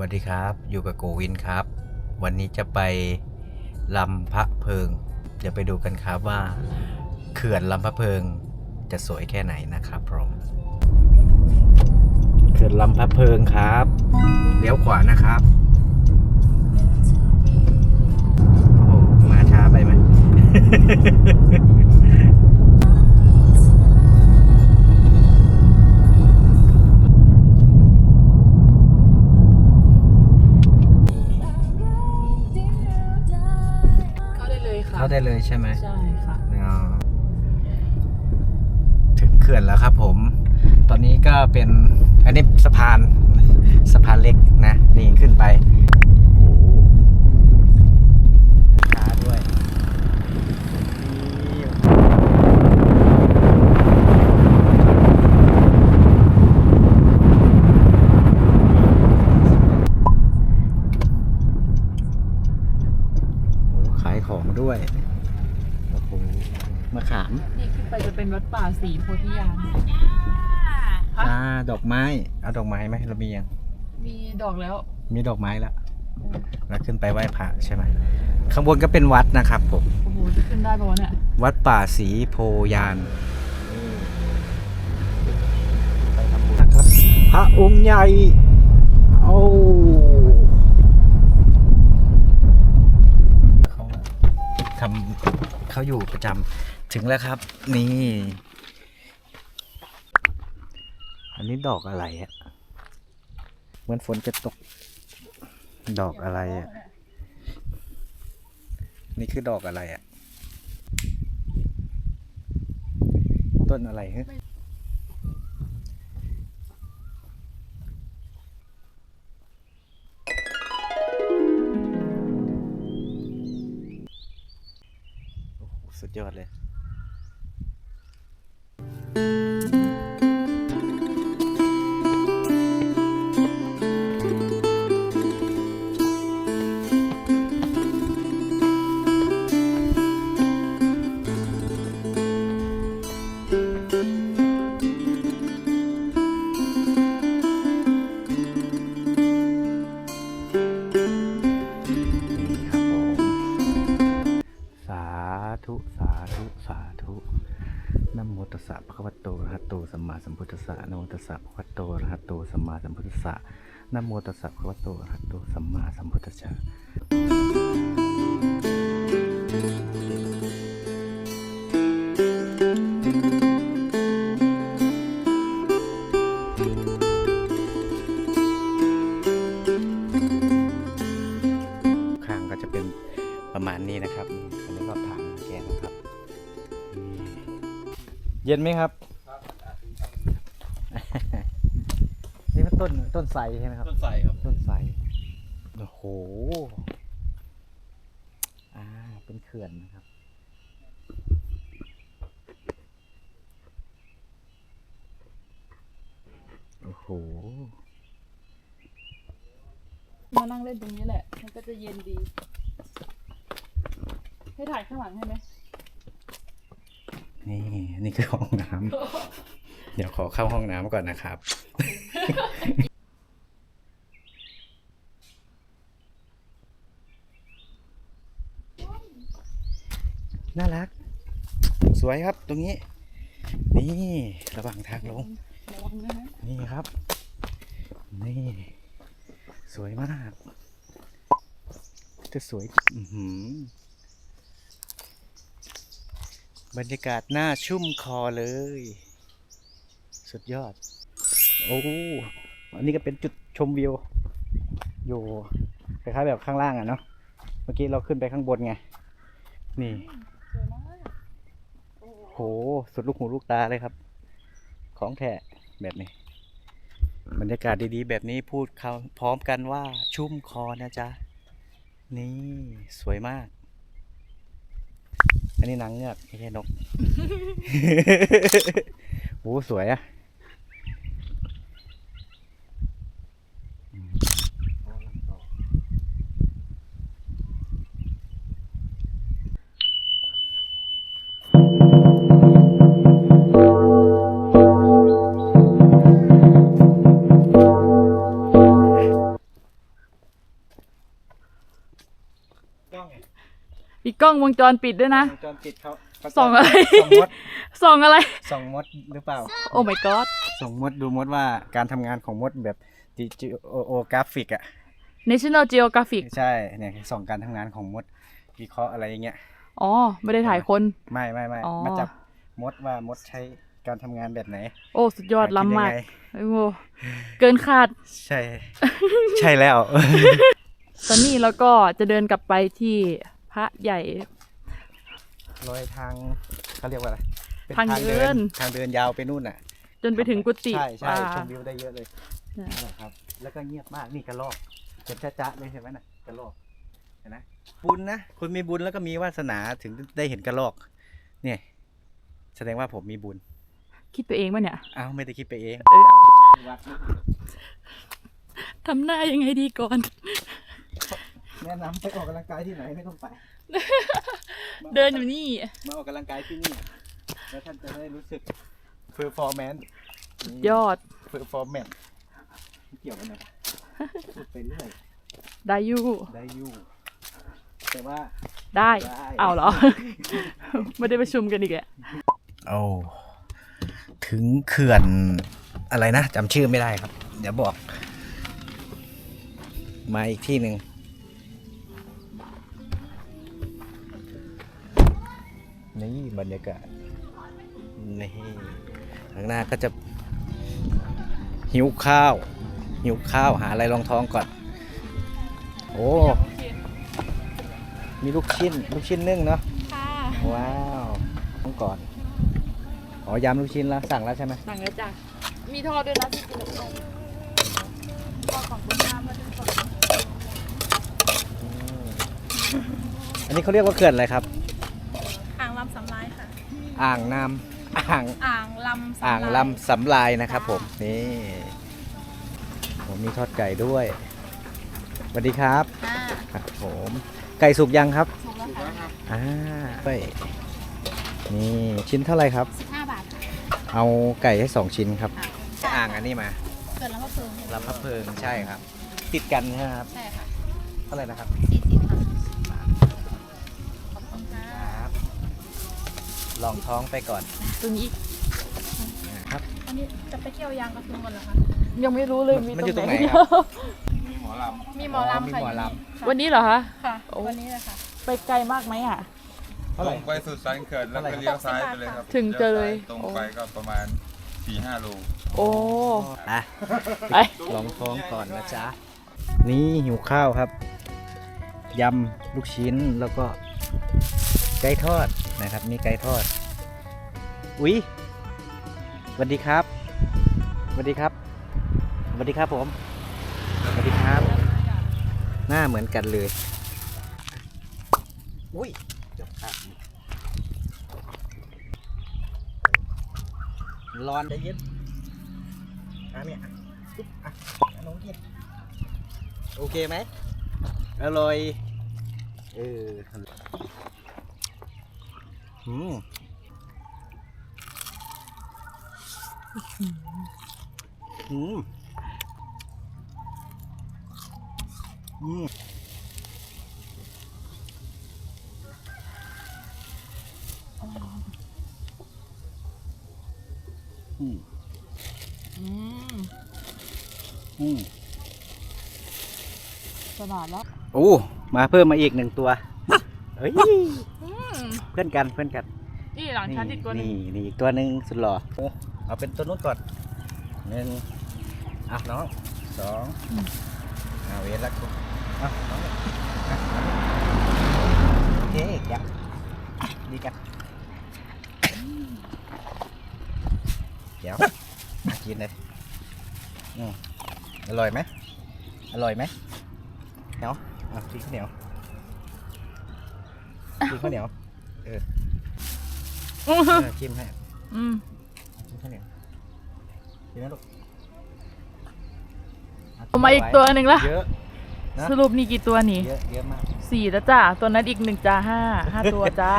วัสดีครับ อยู่กับโกวินครับ วันนี้จะไปลำพระเพิง เดี๋ยวไปดูกันครับว่า เขื่อนลำพระเพิงจะสวยแค่ไหนนะครับผมเขื่อนลำพระเพิงครับเลี้ยวขวานะครับโอ้โหมาช้าไปไหม ใช่ไหมใช่ค่ะอ๋อถึงเขื่อนแล้วครับผม ตอนนี้ก็เป็นอันนี้สะพานสะพานเล็กนะ นี่ขึ้นไป โอ้โหช้าด้วยนี่โอ้โหขายของด้วย โอ้โหมะขาม นี่ขึ้นไปจะเป็นวัดป่าศรีโพธิญาณอ่าดอกไม้ เอาดอกไม้ไหมเรามียัง มีดอกแล้ว มีดอกไม้แล้วเราขึ้นไปไหว้พระใช่ไหมข้างบนก็เป็นวัดนะครับผม โอ้โหจะขึ้นได้ปะวะเนี่ย วัดป่าศรีโพยานไปทำบุญนะครับ พระองค์ใหญ่เอาเขาทำเขาอยู่ประจำ ถึงแล้วครับ นี่ อันนี้ดอกอะไรอะเหมือนฝนจะตก ดอกอะไรอะนี่คือดอกอะไรอะต้นอะไรฮะสุดยอดเลย ธุ สาธุ สาธุนโมตัสสะภะคะวะโตอะระหะโตสัมมาสัมพุทธัสสะนโมตัสสะภะคะวะโตอะระหะโตสัมมาสัมพุทธัสสะนโมตัสสะภะคะวะโตอะระหะโตสัมมาสัมพุทธัสสะ ย็นไหมครับ นี่มันต้นต้นไทรใช่ไหมครับ ต้นใสครับ ต้นไทรโอ้โห อ่า เป็นเขื่อนนะครับ โอ้โห มานั่งเล่นตรงนี้แหละ มันก็จะเย็นดี ให้ถ่ายข้างหลังให้ไหม นี่นี่คือห้องน้ำเดี๋ยวขอเข้าห้องน้ำก่อนนะครับ น่ารัก สวยครับตรงนี้ นี่ระหว่างทางลงระวังนะฮะนี่ครับ นี่ สวยมาก จะสวย อือหือ บรรยากาศหน่าชุ่มคอเลย สุดยอด โอ้อันนี้ก็เป็นจุดชมวิว อยู่คล้ายๆแบบข้างล่างอะเนาะเมื่อกี้เราขึ้นไปข้างบนไง นี่โหสุดลูกหูลูกตาเลยครับ ของแท้แบบนี้ บรรยากาศดีๆ แบบนี้พูดเขาพร้อมกันว่าชุ่มคอนะจ๊ะ นี่สวยมาก อันนี้นางเงือกไม่ใช่นก โอ้สวยอะ กล้องวงจรปิดด้วยนะ วงจรปิดเขาเขาจะส่องอะไร ส่องมดส่องอะไร ส่องมดหรือเปล่า โอ้ my god ส่องมดดูมดว่าการทำงานของมดแบบดิจิโอกราฟิกอะ National Geographic ใช่เนี่ยส่องการทำงานของมดวิเคราะห์อะไรอย่างเงี้ย อ๋อ ไม่ได้ถ่ายคน ไม่ไม่ไม่อ๋อ มาจับมดว่ามดใช้การทำงานแบบไหนโอ้ สุดยอดหากินล้ำมากยังไงโอ้โหเกินคาด ใช่ ใช่แล้ว ตอนนี้เราก็จะเดินกลับไปที่ พระใหญ่ รอยทางเขาเรียกว่าอะไรป็ทางเดิน ทางเดินยาวไปนู่นน่ะจนไปถึงกุฏิใช่ใช่อ่า ชมวิวได้เยอะเลยใช่นั่นแหละครับ แล้วก็เงียบมากนี่กระรอกเห็นจ้าๆเลยเห็นไหมน่ะกระรอกเห็นไหมบุญนะคุณมีบุญแล้วก็มีวาสนาถึงได้เห็นกระรอก เนี่ย แสดงว่าผมมีบุญคิดไปเองป่ะเนี่ย อ้าวไม่ได้คิดไปเองเออ วัดทำหน้ายังไงดีก่อน แนะนำไปออกกำลังกายที่ไหนไม่ต้องไป เดินอยู่นี่ มาออกกำลังกายที่นี่ แล้วท่านจะได้รู้สึกเฟอร์ฟอร์แมนซ์ยอดเฟอร์ฟอร์แมนซ์เกี่ยวกันนะพูดไปเรื่อยได้อยู่ ได้อยู่ แต่ว่า ได้ ได้ เอาเหรอ ไม่ได้ประชุมกันอีกแหละโอ้ถึงเขื่อนอะไรนะจำชื่อไม่ได้ครับ เดี๋ยวบอก มาอีกที่หนึ่ง นี่บรรยากาศนี่ข้างหน้าก็จะหิวข้าว หิวข้าวหาอะไรรองท้องก่อน โอ้ มีลูกชิ้น ลูกชิ้นนึ่งเนาะค่ะว้าวต้องก่อน อ๋อยำลูกชิ้นแล้วสั่งแล้วใช่ไหมสั่งแล้วจ้ะ มีทอดด้วยนะที่กินกับข้าวทอดของคุณน้ำมาถึงสดอันนี้เขาเรียกว่าเขื่อนอะไรครับ อ่างลำสำลายค่ะ อ่างน้ำอ่างอ่างลำสำลายอ่างลำสำลายนะครับผมนี่ผมมีทอดไก่ด้วยสวัสดีครับอ่าครับผมไก่สุกยังครับถูกแล้วค่ะอ่าไปนี่ชิ้นเท่าไหร่ครับ สิบห้าบาทเอาไก่ให้สองชิ้นครับ อ่างอันนี้มาเกิดแล้วก็เพิ่มลำพะเพิงใช่ครับ ติดกันใช่ไหมครับใช่ค่ะเท่าไหร่นะครับสี่สิบค่ะขอบคุณค่ะ ครับ ลองท้องไปก่อนตัวนี้ครับ อันนี้จะไปเที่ยวยางกระทุ่งกันเหรอคะ ยังไม่รู้เลยมันอยู่ตรงไหนมีครับ มีหมออ๋อลำมีค่ะหมอลำยู่วันนี้เหรอคะค่ะวันนี้เลยค่ะ ไปไกลมากไหมอะเท่าไหร่ตรงไปสุดสันเขื่อนแล้วก็เลี้ยวซ้ายไปเลยครับถึงเจอเลยตรงไปก็ประมาณ4ี่ห้าโลโอ้อะไปลองท้องก่อนนะจ๊ะ นี่หิวข้าวครับ ยำลูกชิ้นแล้วก็ ไก่ทอดนะครับ มีไก่ทอด อุ๊ยสวัสดีครับสวัสดีครับสวัสดีครับผมสวัสดีครับ หน้าเหมือนกันเลย อุ้ยเกือบร้อนจะเย็นอะเนี่ยปุ๊บอะน้องกินโอเคไหมอร่อย เออ อืมอืมอืมอืมอืมอืมสบายแล้วโอ้มาเพิ่มมาอีกหนึ่งตัวเฮ้ย เพื่อนกันเพื่อนกันนี่หลังชั้นอีกตัวหนึงนี่นี่อีกตัวหนึ่งสุดหล่อโอ้เอาเป็นตัวนู้นก่อนหนึ่งอะน้องสองเอาเวทละคุณอะน้องอะโอเคยับดีกันเดี๋ยวอะกินเลยอืมอร่อยไหมอร่อยไหมเหนียวอะกินข้าวเหนียวกินข้าวเหนียว เออเออจิ้มให้อืมกินข้าวเหนียวกินนะลูกเอามาอีกตัวหนึ่งละ เยอะนะสรุปนี่กี่ตัวนี่เยอะเยอะมาก สี่แล้วจ้าตัวนั้นอีกหนึ่งจ้าห้าห้าตัวจ้า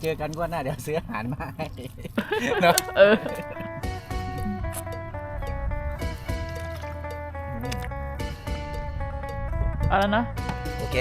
เจอกันก็หน้าเดี๋ยวซื้ออาหารมาให้เนอะเออ เอาแล้วนะ โอเค